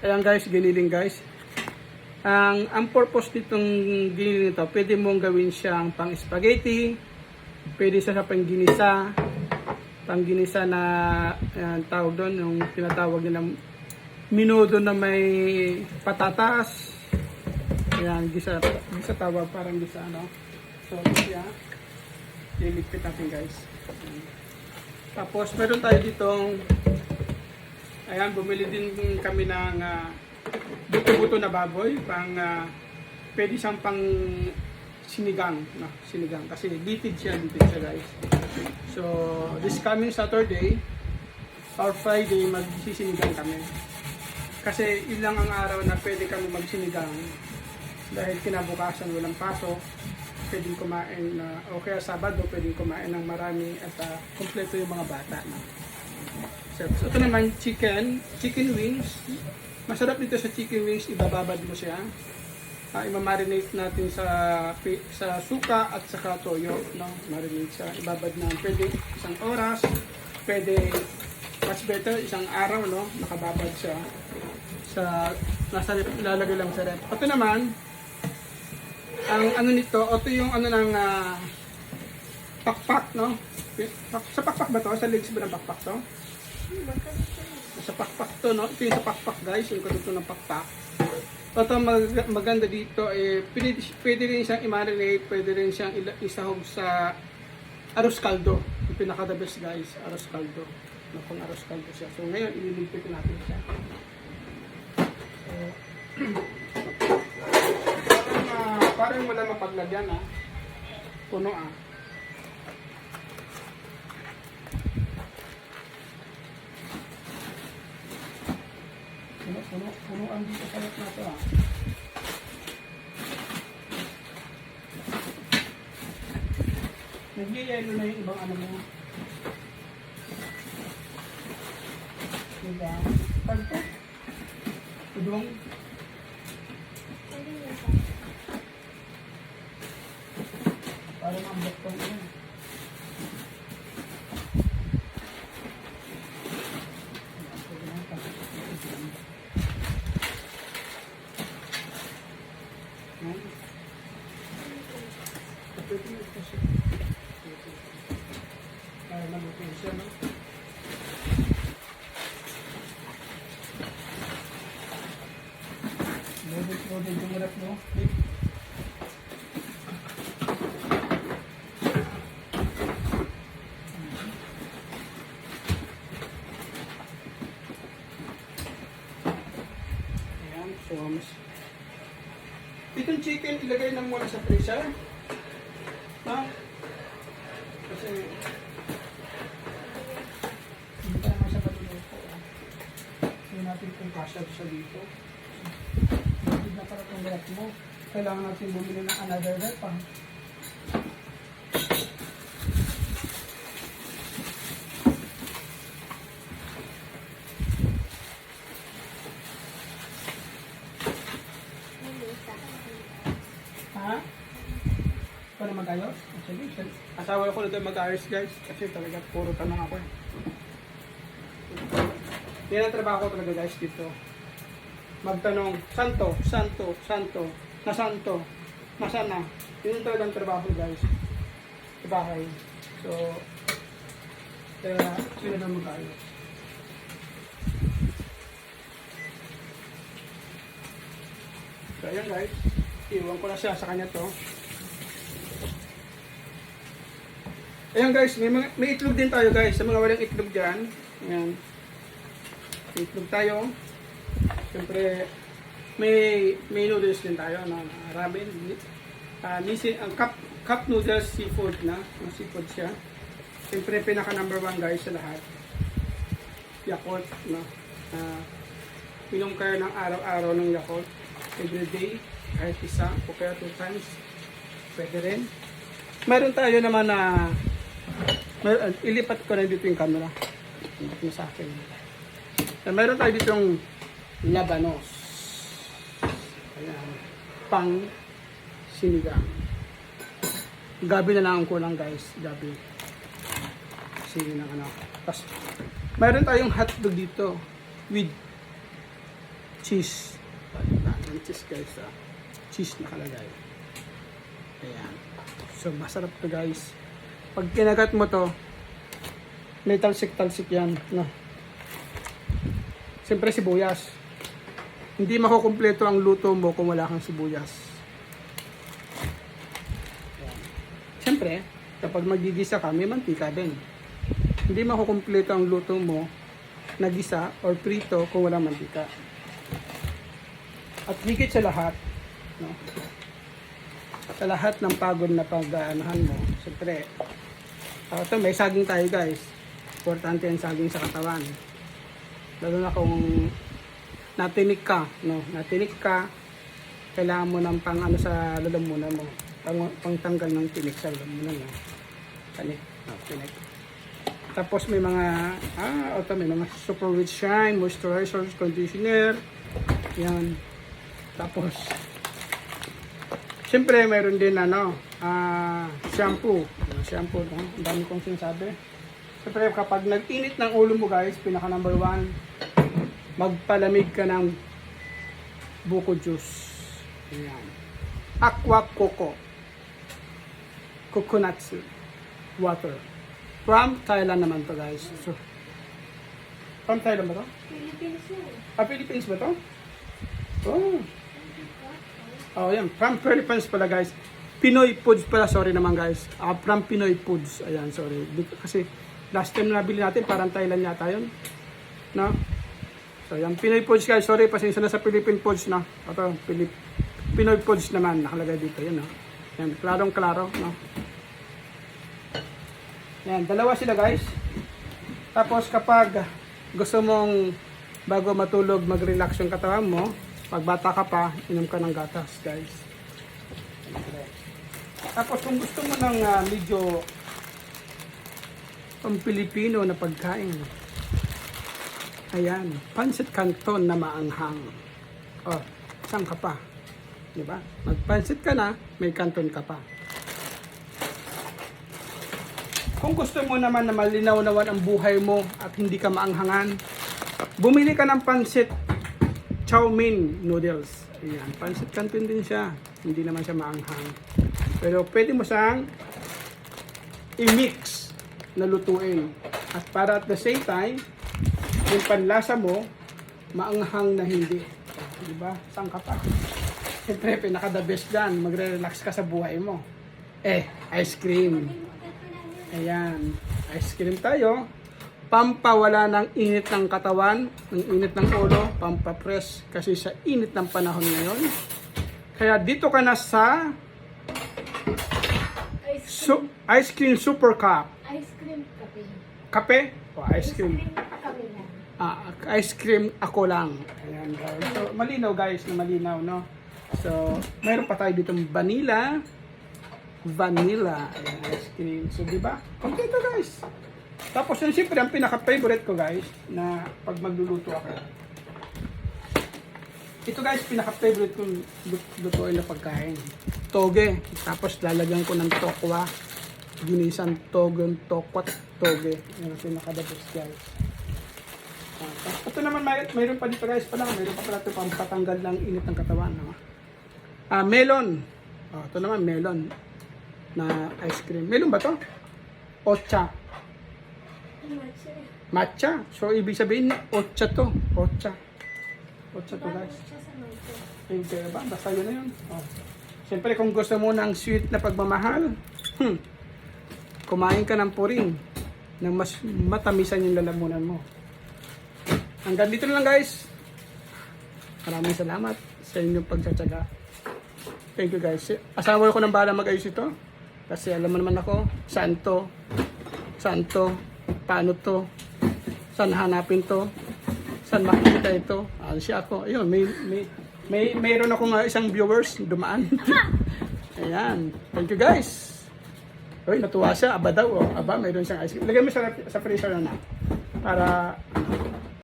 Ayan guys, giniling guys. Ang ang purpose nitong giniling ito, pwede mong gawin siyang pang spaghetti, pwede siya sa pangginisa, pangginisa na ayan, tawag doon, yung tinatawag nilang minudo na may patatas. Ayan, gisa, gisa tawag, parang gisa, ano. So, siya, liligpit natin guys. Tapos, meron tayo ditong Ayan, bumili din kami ng ah, buto-buto na baboy, pang ah, pwede siyang pang sinigang, no, sinigang kasi litid siya, litid siya guys. So, this coming Saturday or Friday magsisinigang kami. Kasi ilang ang araw na pwede kami magsinigang dahil kinabukasan walang pasok, pwedeng kumain na o kaya Sabado pwedeng kumain ng marami at ah, kumpleto yung mga bata. No? So, ito naman, chicken, chicken wings. Masarap dito sa chicken wings, ibababad mo siya. Uh, imamarinate natin sa sa suka at saka toyo, no? Marinate siya. Ibabad na pwede isang oras, pwede much better isang araw, no? Nakababad siya sa nasa rep, ilalagay lang sa rep. Ito naman, ang ano nito, ito yung ano ng ah, pakpak, no? Sa pakpak ba to? Sa legs ba ng pakpak to? Sa pakpak to, no? Ito yung sa pakpak guys, yung kadugtong ng pakpak. Ito mag- maganda dito, eh, pwede, pwede rin siyang i-marinate, pwede rin siyang isahog sa arroz caldo. Yung pinaka the best guys, arroz caldo. No, pang arroz caldo siya. So ngayon, ililigpit natin siya. So, parang, ah, parang wala mapaglagyan ah. Puno ah. Puno, ang dito sa loob na to ah. Nagyayelo na yung ibang ano mo. Diba? Pagka. Udong. Parang ang baktong yun. Yan. Pwede mo ito siya. Para maluto siya, no? Loaded, mo. Okay. Ayan, so mas... Itong chicken, ilagay lang muna sa freezer. Ha? Kasi... Hindi pa naman siya patuluto. ah. Hindi natin kung kasya siya dito. Na para itong rep mo. Kailangan natin bumili ng another rep ah. Ha? Para mag-ayos? Sige, sige. Asawa ko nito mag-ayos guys. Kasi talaga puro tanong ako eh. Yan ang trabaho ko talaga guys dito. Magtanong, santo, santo, santo, na santo, nasaan na? Yun yung talagang trabaho guys. Sa bahay. So, kaya sila na mag-ayos. So, ayan guys. Iwan ko na siya sa kanya to. Ayan guys, may, mga, may itlog din tayo guys. Sa mga walang itlog dyan. Ayan. May itlog tayo. Siyempre, may, may noodles din tayo. No? Ramen. Uh, nisi, ang cup, cup noodles seafood na. No? Seafood siya. Siyempre, pinaka number one guys sa lahat. Yakult. No? Uh, inom kayo ng araw-araw ng Yakult. Every day. Kahit isa o kaya two times. Pwede rin. Meron tayo naman na mer- ilipat ko na dito yung camera. Mo sa akin. Eh, meron tayo dito yung labanos. Ayan. Pang sinigang. Gabi na lang ang kulang guys. Gabi. Sige na ano. Tapos, meron tayong hotdog dito with cheese. Ang cheese guys, ah. cheese nakalagay. Ayan. So, masarap to guys. Pag kinagat mo to, may talsik-talsik yan. No? Siyempre sibuyas. Hindi makukumpleto ang luto mo kung wala kang sibuyas. Siyempre, kapag magigisa ka, may mantika din. Hindi makukumpleto ang luto mo na gisa or prito kung wala mantika. At higit sa lahat, no? sa lahat ng pagod na pag-aanahan mo, siyempre, uh, ito may saging tayo guys. Importante ang saging sa katawan. Lalo na kung natinik ka, no? Natinik ka, kailangan mo ng pang ano sa lalamunan mo. Pang, pangtanggal ng tinik sa lalamunan mo. Tanik, no, tinik. Tapos may mga, ah, ito may mga super rich shine, moisturizer, conditioner. Yan. Tapos, Siyempre, mayroon din ano, ah, shampoo. Shampoo, no? ang dami kong sinasabi. Siyempre, kapag nag-init ng ulo mo guys, pinaka number one, magpalamig ka ng buko juice. Ayan. Aqua Coco. Coconut water. From Thailand naman to guys. So, from Thailand ba to? Philippines yun. Ah, Philippines ba to? Oh. Oh, yan. From Philippines pala, guys. Pinoy Foods pala. Sorry naman, guys. Ah, from Pinoy Foods. Ayan, sorry. Kasi last time na nabili natin, parang Thailand yata yun. No? So, yan. Pinoy Foods, guys. Sorry, pasensya na sa Philippine Foods, no? Ito, Pilip, Pinoy Foods naman. Nakalagay dito. Yan, no? Yan. Klarong-klaro, no? Yan. Dalawa sila, guys. Tapos, kapag gusto mong bago matulog, mag-relax yung katawan mo, pag bata ka pa, inom ka ng gatas, guys. Tapos kung gusto mo ng ah, medyo pang Pilipino na pagkain, ayan, pancit canton na maanghang. Oh, saan ka pa? Di ba? Magpansit ka na, may canton ka pa. Kung gusto mo naman na malinaw naman ang buhay mo at hindi ka maanghangan, bumili ka ng pansit chow mein noodles. Ayan, pansit canton din siya. Hindi naman siya maanghang. Pero pwede mo siyang i-mix na lutuin. At para at the same time, yung panlasa mo, maanghang na hindi. Di ba? Saan ka pa? Siyempre, pinaka the best dyan. Magre-relax ka sa buhay mo. Eh, ice cream. Ayan. Ice cream tayo. Pampawala ng init ng katawan, ng init ng ulo, pampapress kasi sa init ng panahon ngayon. Kaya dito ka na sa Ice su- Ice Cream Super Cup. Ice cream kape. Kape o ice cream? kami lang. Ice cream ako lang. Ayan guys. So, malinaw guys na malinaw, no? So, mayroon pa tayo dito vanilla. Vanilla. Ayan, ice cream. So, di ba? Kompleto guys. Tapos yun, siyempre, ang pinaka-favorite ko guys, na pag magluluto ako. Ito guys, pinaka-favorite kong lut- lutuin na pagkain. Toge. Tapos lalagyan ko ng tokwa. Ginisan toge, tokwat, toge. Yan ang pinaka-the-best guys. Ito naman, may, mayroon pa dito guys pala. Mayroon pa pala ito pang patanggal ng init ng katawan. No? Ah, melon. Oh, ito naman, melon. Na ice cream. Melon ba to? Ocha. Matcha. Matcha. So, ibig sabihin, ocha to. Ocha. Ocha to guys. Matcha. Hindi ba? Basta yun na yun. Oh. Siyempre, kung gusto mo ng sweet na pagmamahal, hmm, kumain ka ng puring na mas matamisan yung lalamunan mo. Hanggang dito na lang guys. Maraming salamat sa inyong pagtsatsaga. Thank you guys. Asawa ko nang bahala mag-ayos ito. Kasi alam mo naman ako, saan to, saan to, paano to, saan hanapin to, saan makikita ito. Ah, siya ako. Ayun, may, may, may, mayroon ako nga isang viewers dumaan. Ayan. Thank you guys. Uy, natuwa siya. Aba daw. Oh. Aba, mayroon siyang ice cream. Lagay mo sa, sa freezer na na. Para,